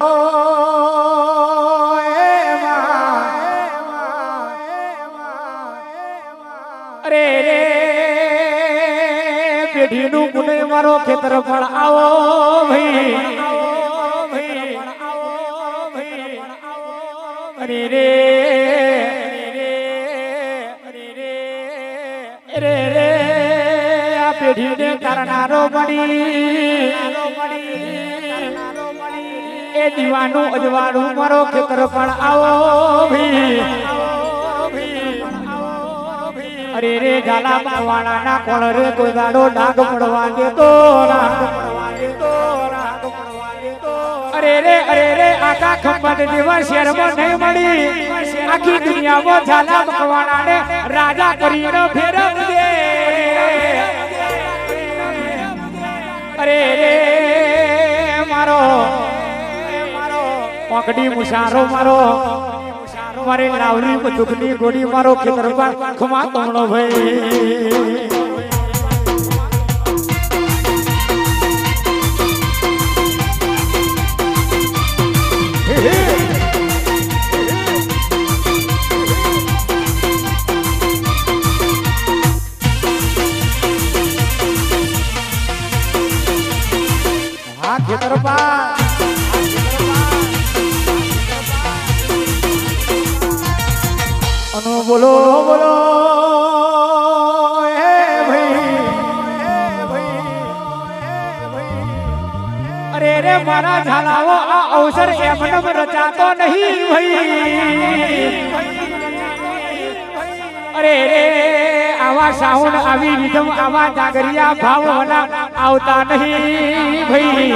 અરે રે, પેઢીનું ગુને મારો ખેતર પણ આવો ભાઈ. અરે રે અરે રે, આ પેઢીને કરનારો મળી. એ દીવાનું અજવાળું મારો ખેતર પણ આવો ભાઈ અરે રે ઝાલા પાવાના ના કોણ રે કોઈ ડાગ પડવા દેતો અરે રે અરે રે, આખા ખંભાત જેવા શહેરમાં નહીં મળી. આખી દુનિયામાં ઝાલા ભગવાના ને રાજા કરીને ફેરવજે અરે પકડી મુસારો મારો. મારે લાવરી દુખની ગોડી મારો ખેતર ખમા તમણો ભાઈ. ખેતર પા બોલો બોલો હે ભાઈ. અરે રે મારા ઝાલાવો આ અવસર એમનેમ રચાતો નહીં ભાઈ. અરે રે આવા સાઉન્ડ આવી રીધમ આવા જાગરિયા ભાવના આવતા નહીં ભાઈ.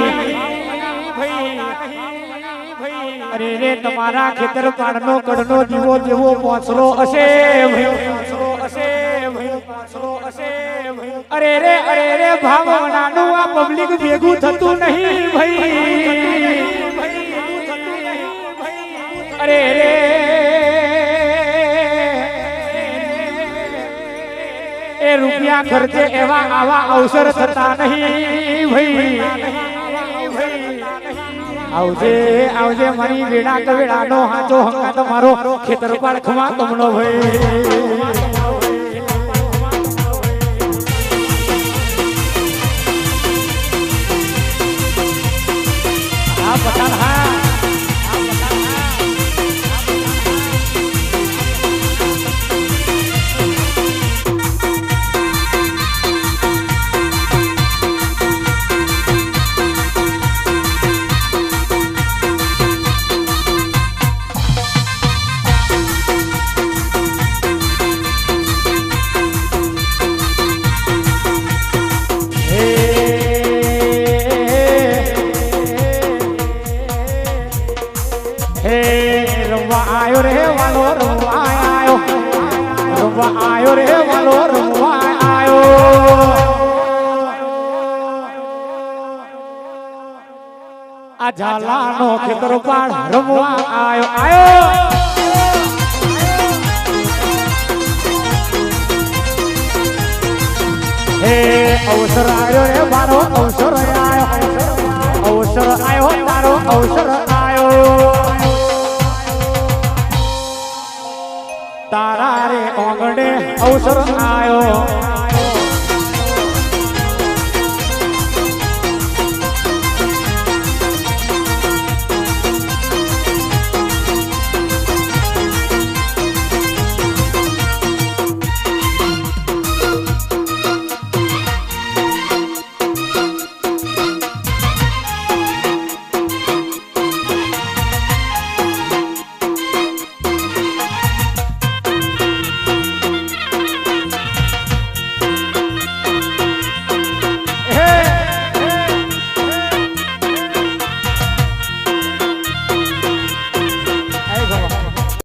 અરે રે, તમારા ખેતર પાડનો, કડનો દીવો જેવો પોસરો હશે અરે રે અરે રે ભાવનાનું આ પબ્લિક ભેગું થતું નહીં, ભાઈ. અરે રે. એ રૂપિયા ખર્ચે એવા આવા અવસર થતા નહીં, ભાઈ. આવજે આવજે મારી વેડા કવેડાનો હાચો હંગાત તમારો ખેતર પાડ ખમા તમનો ભાઈ. હે રમવા આયો રે વાલો રમવા આયો રમવા આયો રે વાલો રમવા આયો આ ઝાલાનો ખેતરો પાડ રમવા આયો આયો અવસર આવ્યો રે મારો અવસર આવ્યો અવસર આવ્યો મારો અવસર અવસર આવ્યો